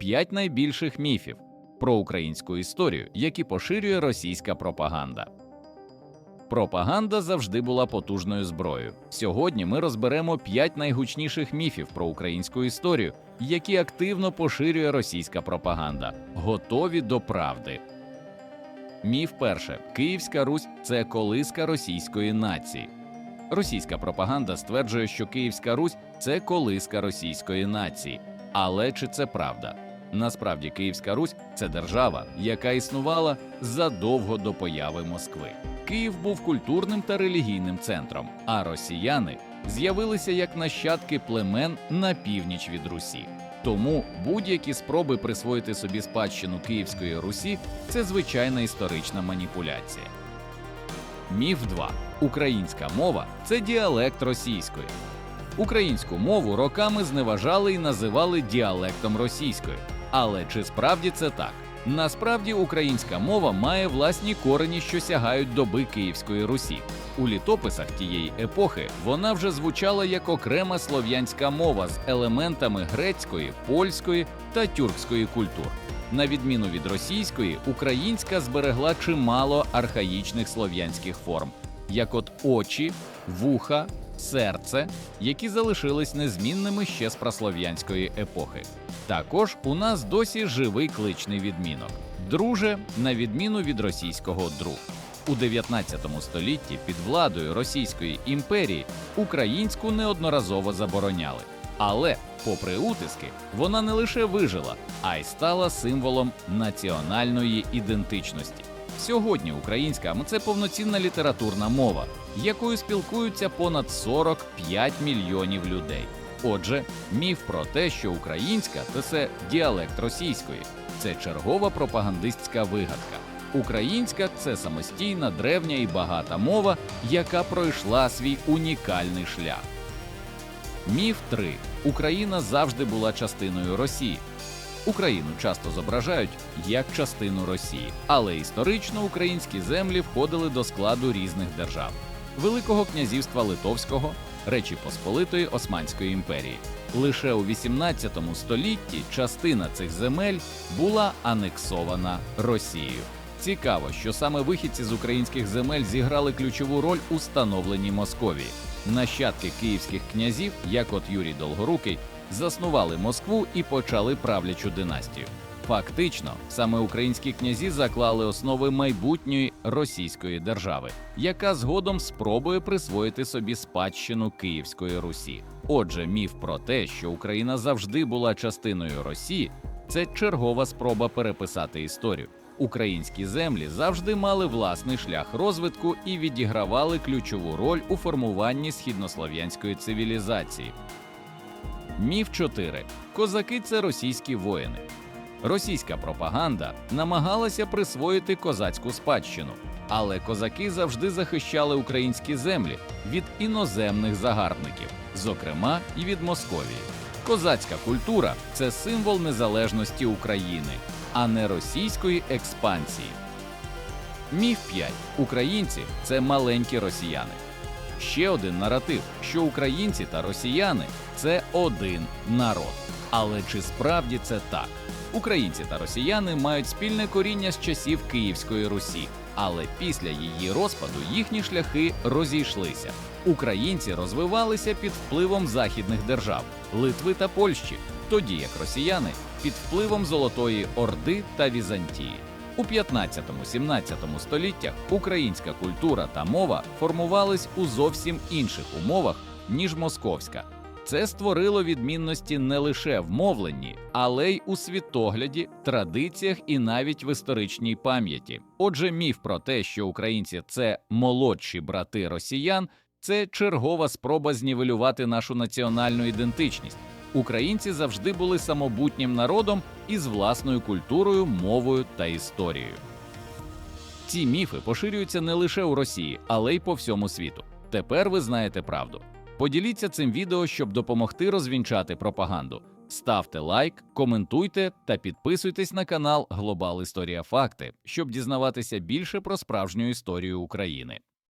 п'ять найбільших міфів про українську історію, які поширює російська пропаганда. Пропаганда завжди була потужною зброєю. Сьогодні ми розберемо п'ять найгучніших міфів про українську історію, які активно поширює російська пропаганда. Готові до правди. Міф перше: Київська Русь це колиска російської нації. Російська пропаганда стверджує, що Київська Русь це колиска російської нації. Але чи це правда? Насправді Київська Русь це держава, яка існувала задовго до появи Москви. Київ був культурним та релігійним центром, а росіяни з'явилися як нащадки племен на північ від Русі. Тому будь-які спроби присвоїти собі спадщину Київської Русі це звичайна історична маніпуляція. Міф 2. Українська мова це діалект російської. Українську мову роками зневажали і називали діалектом російської. Але чи справді це так? Насправді українська мова має власні корені, що сягають доби Київської Русі. У літописах тієї епохи вона вже звучала як окрема слов'янська мова з елементами грецької, польської та тюркської культур. На відміну від російської, українська зберегла чимало архаїчних слов'янських форм, як от очі, вуха, серце, які залишились незмінними ще з праслов'янської епохи. Також у нас досі живий кличний відмінок друже, на відміну від російського друг. У 19 столітті під владою Російської імперії українську неодноразово забороняли. Але, попри утиски, вона не лише вижила, а й стала символом національної ідентичності. Сьогодні українська це повноцінна літературна мова, якою спілкуються понад 45 мільйонів людей. Отже, міф про те, що українська це діалект російської, це чергова пропагандистська вигадка. Українська це самостійна, древня і багата мова, яка пройшла свій унікальний шлях. Міф 3. Україна завжди була частиною Росії. Україну часто зображають як частину Росії, але історично українські землі входили до складу різних держав Великого князівства Литовського, Речі Посполитої Османської імперії. Лише у 18 столітті частина цих земель була анексована Росією. Цікаво, що саме вихідці з українських земель зіграли ключову роль у становленні Московії. Нащадки київських князів, як от Юрій Долгорукий, заснували Москву і почали правлячу династію. Фактично, саме українські князі заклали основи майбутньої російської держави, яка згодом спробує присвоїти собі спадщину Київської Русі. Отже, міф про те, що Україна завжди була частиною Росії, це чергова спроба переписати історію. Українські землі завжди мали власний шлях розвитку і відігравали ключову роль у формуванні східнослов'янської цивілізації. Міф 4. Козаки це російські воїни. Російська пропаганда намагалася присвоїти козацьку спадщину, але козаки завжди захищали українські землі від іноземних загарбників, зокрема і від Московії. Козацька культура це символ незалежності України, а не російської експансії. Міф 5. Українці це маленькі росіяни. Ще один наратив, що українці та росіяни це один народ. Але чи справді це так? Українці та росіяни мають спільне коріння з часів Київської Русі, але після її розпаду їхні шляхи розійшлися. Українці розвивалися під впливом західних держав Литви та Польщі, тоді як росіяни під впливом Золотої Орди та Візантії. У 15-17 століттях українська культура та мова формувались у зовсім інших умовах ніж московська. Це створило відмінності не лише в мовленні, але й у світогляді, традиціях і навіть в історичній пам'яті. Отже, міф про те, що українці це молодші брати росіян, це чергова спроба знівелювати нашу національну ідентичність. Українці завжди були самобутнім народом із власною культурою, мовою та історією. Ці міфи поширюються не лише у Росії, але й по всьому світу. Тепер ви знаєте правду. Поділіться цим відео, щоб допомогти розвінчати пропаганду. Ставте лайк, коментуйте та підписуйтесь на канал Глобал Історія Факти, щоб дізнаватися більше про справжню історію України.